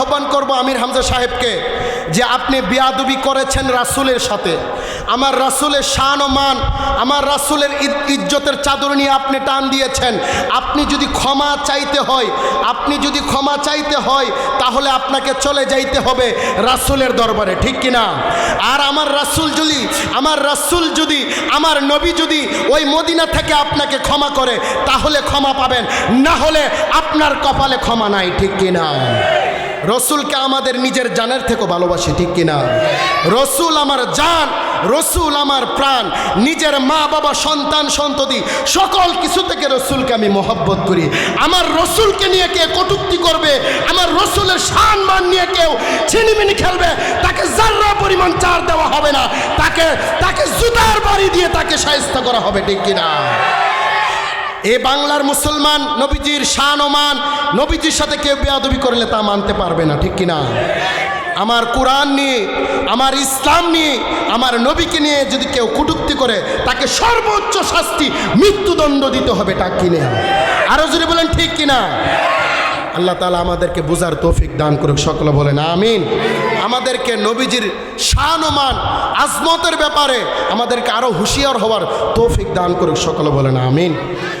আহ্বান করব আমির হামজা সাহেবকে যে আপনি বিয়াদবি করেছেন রাসুলের সাথে। আমার রাসুলের শান ও মান, আমার রাসুলের ইজ্জতের চাদর নিয়ে আপনি টান দিয়েছেন। আপনি যদি ক্ষমা চাইতে হয়, আপনি যদি ক্ষমা চাইতে হয়, তাহলে আপনাকে চলে যাইতে হবে রাসুলের দরবারে, ঠিক কিনা আর আমার রাসুল যদি, আমার রাসুল যদি, আমার নবী যদি ওই মদিনা থেকে আপনাকে ক্ষমা করে, তাহলে ক্ষমা পাবেন। না হলে আপনার কপালে ক্ষমা নাই, ঠিক কিনা রসুলকে আমাদের নিজের জানের থেকেও ভালোবাসি, ঠিক কিনা? রসুল আমার জান, রসুল আমার প্রাণ, নিজের মা বাবা, সন্তান সন্ততি, সকল কিছু থেকে রসুলকে আমি মহব্বত করি। আমার রসুলকে নিয়ে কে কটুক্তি করবে? আমার রসুলের শান মান নিয়ে কেউ ছিনিমিনি খেলবে? তাকে জার্রা পরিমাণ চার দেওয়া হবে না, তাকে তাকে জুতার বাড়ি দিয়ে তাকে সাহিত্য করা হবে, ঠিক কিনা? এ বাংলার মুসলমান, নবীজির শান ওমান নবীজির সাথে কেউ বেয়াদবি করলে তা মানতে পারবে না, ঠিক কিনা? আমার কোরআন নিয়ে, আমার ইসলাম নিয়ে, আমার নবীকে নিয়ে যদি কেউ কুটুক্তি করে, তাকে সর্বোচ্চ শাস্তি মৃত্যুদণ্ড দিতে হবে তা কিনে? আরও যদি বলেন, ঠিক কিনা? আল্লাহ তালা আমাদেরকে বোঝার তৌফিক দান করুক, সকলে বলেন, আমিন। আমাদেরকে নবীজির শান ও মান, আজমতের ব্যাপারে আমাদেরকে আরও হুঁশিয়ার হওয়ার তৌফিক দান করুক, সকলে বলেন, আমিন।